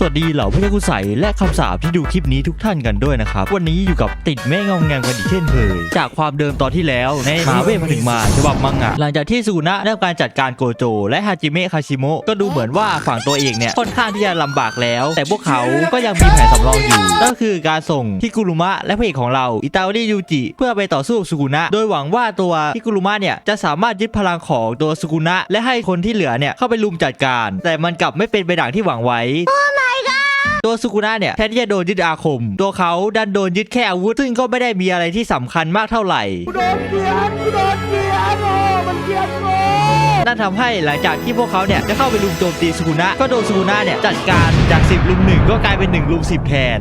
สวัสดีเหล่าพระยากุใสและคำสาปที่ดูคลิปนี้ทุกท่านกันด้วยนะครับ วันนี้อยู่กับติดแม่งองแงงกันอีกเช่นเคยจากความเดิมตอนที่แล้วในมหาเวทผนึกมาฉบับมังงะหลังจากที่สุกุนะได้รับการจัดการโกโจ และฮาจิเมะคาชิโมะก็ดูเหมือนว่าฝั่งตัวเองเนี่ยค่อนข้างที่จะลำบากแล้ว แต่พวกเขาก็ยังมีแผนสำรองอยู่ ก็คือการส่งฮิกุรุมะและพระเอกของเราอิตาลียูจิเพื่อไปต่อสู้กับสุกุนะโดยหวังว่าตัวฮิกุรุมะเนี่ยจะสามารถยึดพลังของตัวสุกุนะและให้คนที่เหลือเนี่ยเข้าไปลุมจัดการ แต่มันกลับไม่เป็นไปดังที่หวังไว้ ตัวสุกุนะเนี่ยแทนที่จะโดนยึดอาคม ตัวเขาดันโดนยึดแค่อาวุธ ซึ่งก็ไม่ได้มีอะไรที่สำคัญมากเท่าไหร่กูโดนเกลียดกูโดนเกลียดโอ้มันเกลียดกูนั่นทำให้หลังจากที่พวกเขาเนี่ยจะเข้าไปลุมโจมตีสุกุนะก็โดนสุกุนะเนี่ยจัดการจาก 10ลุมหนึ่งก็กลายเป็น1ลุม10 แทน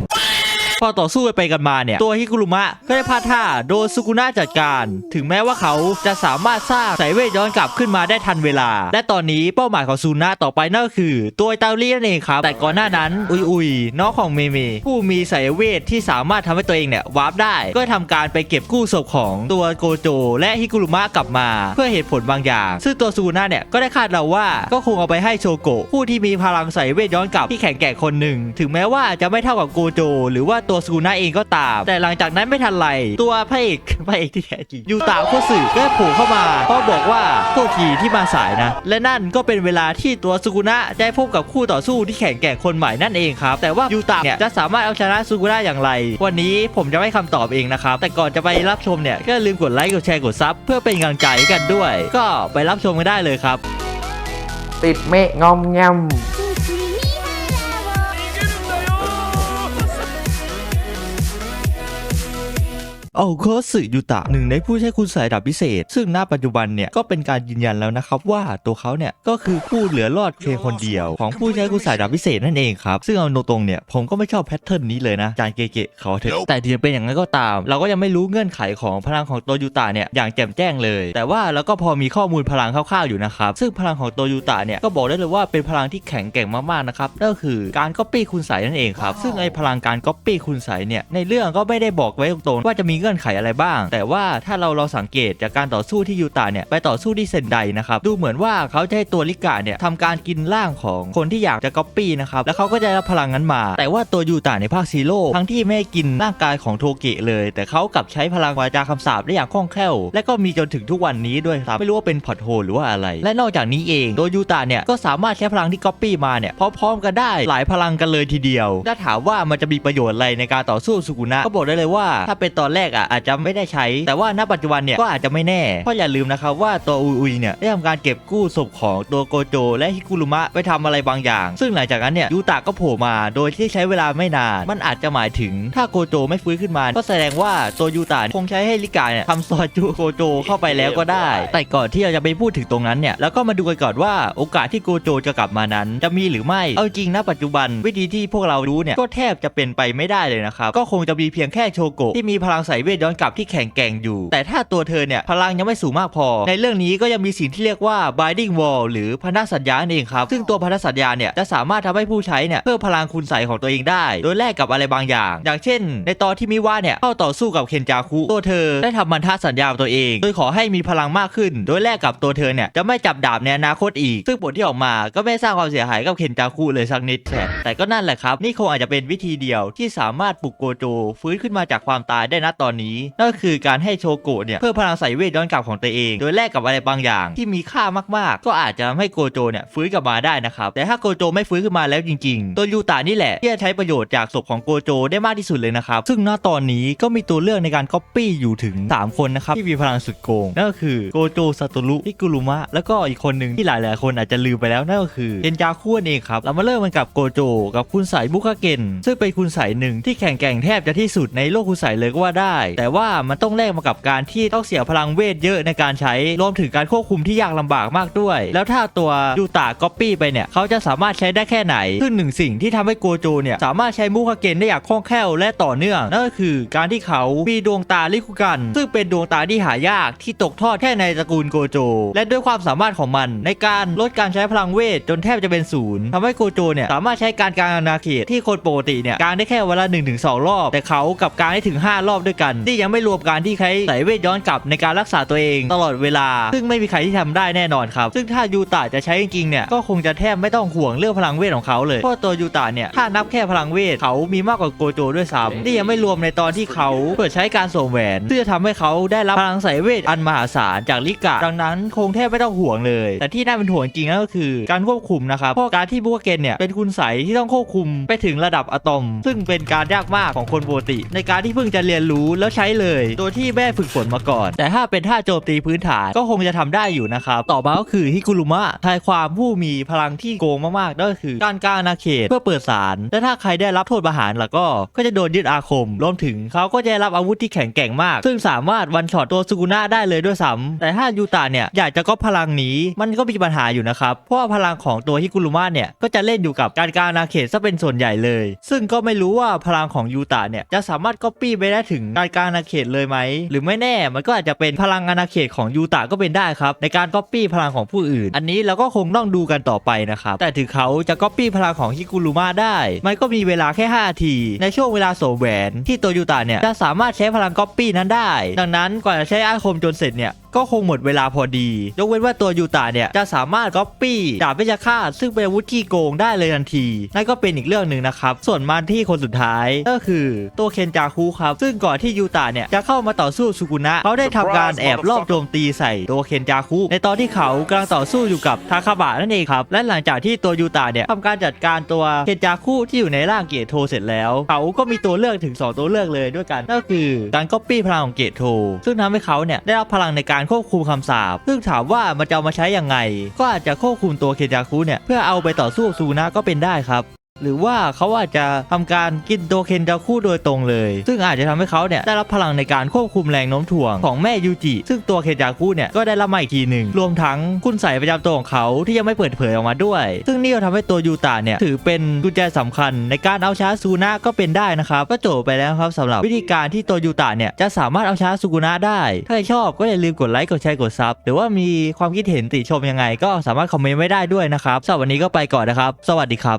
พอต่อสู้กันไปกันมาเนี่ย ตัวฮิกุรุมะก็ได้พลาดท่าโดนสุกุนะจัดการ ถึงแม้ว่าเขาจะสามารถสร้างสายเวทย้อนกลับขึ้นมาได้ทันเวลา และตอนนี้เป้าหมายของซูนะต่อไปนั่นก็คือ ตัวอิตาลีนั่นเองครับ แต่ก่อนหน้านั้น อุยอุยน้องของเมเมผู้มีสายเวทที่สามารถทำให้ตัวเองเนี่ยวาร์ปได้ ก็ทำการไปเก็บกู้ศพของตัวโกโจ และฮิกุรุมะกลับมา เพื่อเหตุผลบางอย่าง ซึ่งตัวซูกุนะเนี่ยก็ได้คาดเราว่าก็คงเอาไปให้โชโกะผู้ที่มีพลังสายเวทย้อนกลับที่แข็งแกร่งคนหนึ่งถึงแม้ว่าจะไม่เท่ากับโกโจ หรือว่าตัวซูกุนะเองก็ตาม แต่หลังจากนั้นไม่ทันไรตัวพระเอกพระเอกที่แท้จริงยูตาโคสึก็โผล่เข้ามาเพราะบอกว่าโทษทีที่มาสายนะ และนั่นก็เป็นเวลาที่ตัวซูกุนะได้พบกับคู่ต่อสู้ที่แข็งแกร่งคนใหม่นั่นเองครับ แต่ว่ายูตาเนี่ยจะสามารถเอาชนะซูกุนะอย่างไร วันนี้ผมจะไม่คำตอบเองนะครับ แต่ก่อนจะไปรับชมเนี่ยก็ลืมกดไลค์กดแชร์กดซับเพื่อเป็นกำลังใจกันด้วย ก็ไปรับชมกันได้เลยครับ ติดเมฆงอมแงม เอโคสึยูตะหนึ่งในผู้ใช้คุณสายดับพิเศษ ซึ่งณปัจจุบันเนี่ยก็เป็นการยืนยันแล้วนะครับว่าตัวเขาเนี่ยก็คือผู้เหลือรอดเพียงคนเดียวของผู้ใช้คุณสายดับพิเศษนั่นเองครับซึ่งเอาตรงๆเนี่ยผมก็ไม่ชอบแพทเทิร์นนี้เลยนะจานเกเกะเขาเถอะแต่ถึงเป็นอย่างนั้นก็ตาม เราก็ยังไม่รู้เงื่อนไขของพลังของตัวยูตะเนี่ยอย่างแจ่มแจ้งเลย แต่ว่าเราก็พอมีข้อมูลพลังคร่าวๆอยู่นะครับซึ่งพลังของตัวยูตะเนี่ยก็บอกได้เลยว่าเป็นพลังที่แข็งแกร่งมากๆนะครับนั่นก็คือการก๊อปปี้คุณสายนั่นเองครับซึ่งไอพลังการก๊อปปี้คุณสายเนี่ยในเรื่องก็ไม่ได้บอกไว้ตรงๆว่าจะมีเงื่อนไขอะไรบ้าง แต่ว่าถ้าเราเราสังเกตจากการต่อสู้ที่ยูตาเนี่ยไปต่อสู้ที่เซนไดนะครับดูเหมือนว่าเขาจะให้ตัวลิกาเนี่ยทำการกินร่างของคนที่อยากจะก๊อปปี้นะครับแล้วเขาก็จะรับพลังนั้นมา แต่ว่าตัวยูตาในภาคซีโร่ทั้งที่ไม่กินร่างกายของโทเกะเลย แต่เขากลับใช้พลังวาจาคำสาปได้อย่างคล่องแคล่ว และก็มีจนถึงทุกวันนี้ด้วยครับไม่รู้ว่าเป็นพอร์ตโฮหรือว่าอะไร และนอกจากนี้เองตัวยูตาเนี่ยก็สามารถใช้พลังที่ก๊อปปี้มาเนี่ยพร้อมๆกันได้หลายพลังกันเลยทีเดียว ถ้าถามว่ามันจะมีประโยชน์อะไรในการต่อสู้สุกุนะก็บอกได้เลยว่า ถ้าเป็นตอนแรกอะอาจจะไม่ได้ใช้ แต่ว่าณปัจจุบันเนี่ยก็อาจจะไม่แน่เพราะอย่าลืมนะครับว่าตัวอุยอุยเนี่ยได้ทำการเก็บกู้ศพของตัวโกโจ และฮิกุรุมะไปทำอะไรบางอย่าง ซึ่งหลังจากนั้นเนี่ยยูตะก็โผล่มาโดยที่ใช้เวลาไม่นาน มันอาจจะหมายถึงถ้าโกโจไม่ฟื้นขึ้นมา ก็แสดงว่าตัวยูตะคงใช้ให้ลิกาเนี่ยทำซอจูโกโจเข้าไปแล้วก็ได้ แต่ก่อนที่เราจะไปพูดถึงตรงนั้นเนี่ยแล้วก็มาดูกันก่อนว่าโอกาสที่โกโจจะกลับมานั้น จะมีหรือไม่เอาจริงนะปัจจุบันวิธีที่พวกเรารู้เนี่ยก็แทบจะเป็นไปไม่ได้เลยนะครับก็คงจะมีเพียงแค่โชโกะที่มีพลังสายเวทย้อนกลับที่แข็งแกร่งอยู่ แต่ถ้าตัวเธอเนี่ยพลังยังไม่สูงมากพอ ในเรื่องนี้ก็ยังมีสิ่งที่เรียกว่า binding wall หรือพันธสัญญาเองครับ ซึ่งตัวพันธสัญญาเนี่ยจะสามารถทำให้ผู้ใช้เนี่ยเพิ่มพลังคุณใสของตัวเองได้ โดยแลกกับอะไรบางอย่าง อย่างเช่น ในตอนที่มิวะเนี่ยเข้าต่อสู้กับเคนจาคุตัวเธอได้ทำพันธสัญญาตัวเอง โดยขอให้มีพลังมากขึ้น โดยแลกกับตัวเธอเนี่ยจะไม่จับดาบในอนาคตอีก ซึ่งผลที่ออกมาก็ไม่สร้างความเสียหายกับเคนจาคุเลยสักนิดแต่ก็นั่นแหละครับนี่คงอาจจะเป็นวิธีเดียวที่สามารถปลุกโกโจฟื้นขึ้นมาจากความตายได้ณตอนนี้ นั่นก็คือการให้โชโกะเนี่ยเพิ่มพลังใส่เวทย้อนกลับของตัวเอง โดยแลกกับอะไรบางอย่าง ที่มีค่ามากๆ ก็อาจจะทำให้โกโจเนี่ยฟื้นกลับมาได้นะครับแต่ถ้าโกโจไม่ฟื้นขึ้นมาแล้วจริงๆ ตัวยูตานี่แหละที่จะใช้ประโยชน์จากศพของโกโจได้มากที่สุดเลยนะครับซึ่งณตอนนี้ก็มีตัวเลือกในการก๊อปปี้อยู่ถึง 3 คนนะครับที่มีพลังสุดโกงนั่นก็คือโกโจซาโตรุฮิกุรุมะแล้วก็อีกคนหนึ่งที่หลายๆ คนอาจจะลืมไปแล้วนั่นก็คือเคนจาคุนั่นเองครับเรามาเริ่มกันกับโกโจ กับคุณสายบุคาเกนซึ่งเป็นคุณสายหนึ่งที่แข็งแกร่งแทบจะที่สุดในโลกคุณสายเลยก็ว่าได้แต่ว่ามันต้องแลกมากับการที่ต้องเสียพลังเวทเยอะในการใช้รวมถึงการควบคุมที่ยากลำบากมากด้วย แล้วถ้าตัวยูตาก๊อปปี้ไปเนี่ยเขาจะสามารถใช้ได้แค่ไหน ซึ่งหนึ่งสิ่งที่ทำให้โกโจเนี่ยสามารถใช้มุคาเกนได้อย่างคล่องแคล่วและต่อเนื่องนั่นก็คือการที่เขามีดวงตาลิคุกัน ซึ่งเป็นดวงตาที่หายากที่ตกทอดแค่ในตระกูลโกโจ และด้วยความสามารถของมันในการลดการใช้พลังเวทจนแทบจะเป็นศูนย์ทำให้โกโจเนี่ยสามารถใช้การกลางอาณาเขตที่คนปกติเนี่ยกางได้แค่วันละ1-2 รอบ แต่เขากับกางได้ถึง 5 รอบด้วยกันกัน นี่ยังไม่รวมการที่ใช้สายเวทย้อนกลับในการรักษาตัวเองตลอดเวลา ซึ่งไม่มีใครที่ทำได้แน่นอนครับ ซึ่งถ้ายูตะจะใช้จริงๆเนี่ยก็คงจะแทบไม่ต้องห่วงเรื่องพลังเวทของเขาเลย เพราะตัวยูตะเนี่ยถ้านับแค่พลังเวทเขามีมากกว่าโกโจด้วยซ้ำนี่ยังไม่รวมในตอนที่เขาเปิดใช้การสวมแหวนเพื่อทำให้เขาได้รับพลังสายเวทอันมหาศาลจากลิกะดังนั้นคงแทบไม่ต้องห่วงเลย แต่ที่น่าเป็นห่วงจริงๆก็คือการควบคุมนะครับเพราะการที่บัวเกนเนี่ยเป็นคุณใสที่ต้องควบคุมไปถึงระดับอะตอม ซึ่งเป็นการยากมากของคนปกติ ในการที่เพิ่งจะเรียนรู้แล้วใช้เลย โดยที่ไม่ฝึกฝนมาก่อน แต่ถ้าเป็นท่าโจมตีพื้นฐานก็คงจะทำได้อยู่นะครับ ต่อมาก็คือฮิกุรุมะทายความผู้มีพลังที่โกงมากๆนั่นก็คือการกล้าอาณาเขตเพื่อเปิดสารและถ้าใครได้รับโทษประหารแล้วก็ก็จะโดนยึดอาคมรวมถึงเขาก็จะได้รับอาวุธที่แข็งแกร่งมาก ซึ่งสามารถวันช็อตตัวสุกุนะได้เลยด้วยซ้ำแต่ถ้ายูตะเนี่ยอยากจะก๊อปพลังนี้มันก็มีปัญหาอยู่นะครับเพราะว่าพลังของตัวฮิกุรุมะเนี่ยก็จะเล่นอยู่กับการกล้าอาณาเขตซะเป็นส่วนใหญ่เลย ซึ่งก็ไม่รู้ว่าพลังของยูตะเนี่ยจะสามารถก๊อปปี้ไปได้ถึงการกล้าอาณาเขตเลยไหม หรือไม่แน่มันก็อาจจะเป็นพลังอาณาเขตของยูตะก็เป็นได้ครับ ในการก๊อปปี้พลังของผู้อื่น อันนี้เราก็คงต้องดูกันต่อไปนะครับ แต่ถึงเขาจะก๊อปปี้พลังของฮิกุรุมาได้ มันก็มีเวลาแค่ 5 นาที ในช่วงเวลาโสแหวน ที่ตัวยูตะเนี่ยจะสามารถใช้พลังก๊อปปี้นั้นได้ ดังนั้นก่อนจะใช้อาคมจนเสร็จเนี่ย ก็คงหมดเวลาพอดี ยกเว้นว่าตัวยูตะเนี่ยจะสามารถก๊อปปี้ดาบเวชฆาตซึ่งเป็นอาวุธที่โกงได้เลยทันที นั่นก็เป็นอีกเรื่องหนึ่งนะครับ ส่วนมาที่คนสุดท้ายก็คือตัวเคนจาคุครับ ซึ่งก่อนที่ยูตะเนี่ยจะเข้ามาต่อสู้สุกุนะเขาได้ทำการแอบลอบโจมตีใส่ตัวเคนจาคุในตอนที่เขากำลังต่อสู้อยู่กับทาคาบะนั่นเองครับ และหลังจากที่ตัวยูตะเนี่ยทำการจัดการตัวเคนจาคุที่อยู่ในร่างเกตโทเสร็จแล้ว เขาก็มีตัวเลือกถึง 2 ตัวเลือกเลยด้วยกันก็คือการก๊อปปี้พลังของเกตโทซึ่งทำให้เขาเนี่ยได้รับพลังในการควบคุมคำสาปซึ่งถามว่ามันจะเอามาใช้ยังไง ก็อาจจะควบคุมตัวเคจาคุเนี่ยเพื่อเอาไปต่อสู้ซูนะก็เป็นได้ครับ หรือว่าเขาอาจจะทำการกินตัวเคนจาคุโดยตรงเลย ซึ่งอาจจะทำให้เขาเนี่ยได้รับพลังในการควบคุมแรงโน้มถ่วงของแม่ยูจิซึ่งตัวเคนจาคุเนี่ยก็ได้รับมาอีกทีหนึ่งรวมทั้งคุณใส่ประจำตัวของเขาที่ยังไม่เปิดเผยออกมาด้วย ซึ่งนี่ก็ทำให้ตัวยูตะเนี่ยถือเป็นกุญแจสำคัญ ในการเอาชาซูนะก็เป็นได้นะครับก็จบไปแล้วครับสำหรับวิธีการที่ตัวยูตะเนี่ยจะสามารถเอาชาซูกุนะได้ ถ้าใครชอบก็อย่าลืมกดไลค์กดแชร์กดซับหรือว่ามีความคิดเห็นติชมยังไง ก็สามารถคอมเมนต์ไว้ได้ด้วยนะครับสำหรับวันนี้ก็ไปก่อนนะครับ สวัสดีครับ